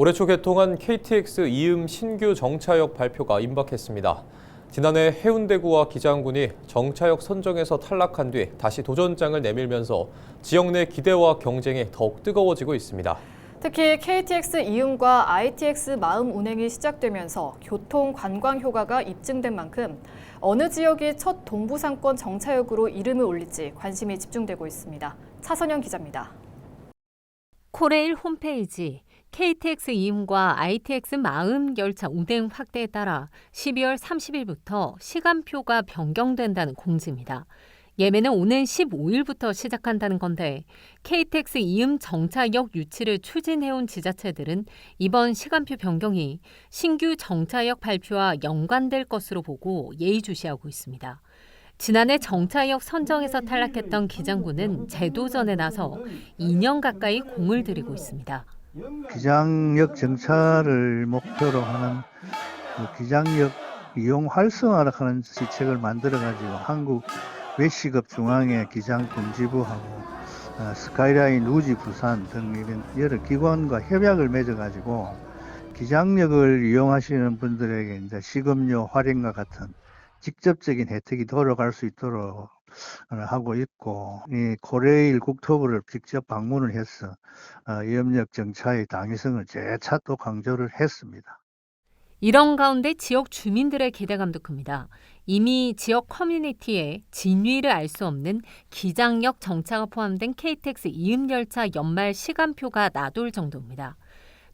올해 초 개통한 KTX 이음 신규 정차역 발표가 임박했습니다. 지난해 해운대구와 기장군이 정차역 선정에서 탈락한 뒤 다시 도전장을 내밀면서 지역 내 기대와 경쟁이 더욱 뜨거워지고 있습니다. 특히 KTX 이음과 ITX 마음 운행이 시작되면서 교통 관광 효과가 입증된 만큼 어느 지역이 첫 동부상권 정차역으로 이름을 올릴지 관심이 집중되고 있습니다. 차선영 기자입니다. 코레일 홈페이지 KTX 이음과 ITX 마음 열차 운행 확대에 따라 12월 30일부터 시간표가 변경된다는 공지입니다. 예매는 오는 15일부터 시작한다는 건데 KTX 이음 정차역 유치를 추진해온 지자체들은 이번 시간표 변경이 신규 정차역 발표와 연관될 것으로 보고 예의주시하고 있습니다. 지난해 정차역 선정에서 탈락했던 기장군은 재도전에 나서 2년 가까이 공을 들이고 있습니다. 기장역 정차를 목표로 하는 그 기장역 이용 활성화를 하는 시책을 만들어 가지고 한국 외시급 중앙회 기장 군지부하고 어, 스카이라인 우지 부산 등 이런 여러 기관과 협약을 맺어 가지고 기장역을 이용하시는 분들에게 이제 식음료 할인과 같은 직접적인 혜택이 돌아갈 수 있도록 어, 하고 있고 이 코레일 국토부를 직접 방문을 해서 어, 이염역 정차의 당위성을 재차 또 강조를 했습니다. 이런 가운데 지역 주민들의 기대감도 큽니다. 이미 지역 커뮤니티에 진위를 알 수 없는 기장역 정차가 포함된 KTX 이음 열차 연말 시간표가 나돌 정도입니다.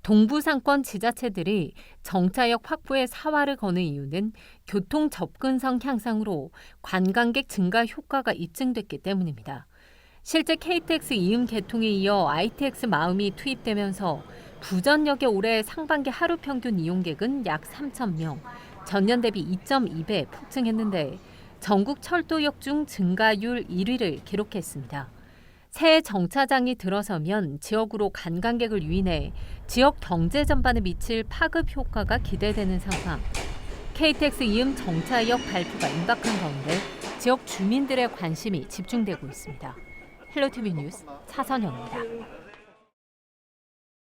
동부상권 지자체들이 정차역 확보에 사활을 거는 이유는 교통 접근성 향상으로 관광객 증가 효과가 입증됐기 때문입니다. 실제 KTX 이음 개통에 이어 ITX 마음이 투입되면서 부전역의 올해 상반기 하루 평균 이용객은 약 3천 명, 전년 대비 2.2배 폭증했는데 전국 철도역 중 증가율 1위를 기록했습니다. 새 정차장이 들어서면 지역으로 관광객을 유인해 지역 경제 전반에 미칠 파급 효과가 기대되는 상황. KTX 이음 정차역 발표가 임박한 가운데 지역 주민들의 관심이 집중되고 있습니다. 헬로티비 뉴스 차선영입니다.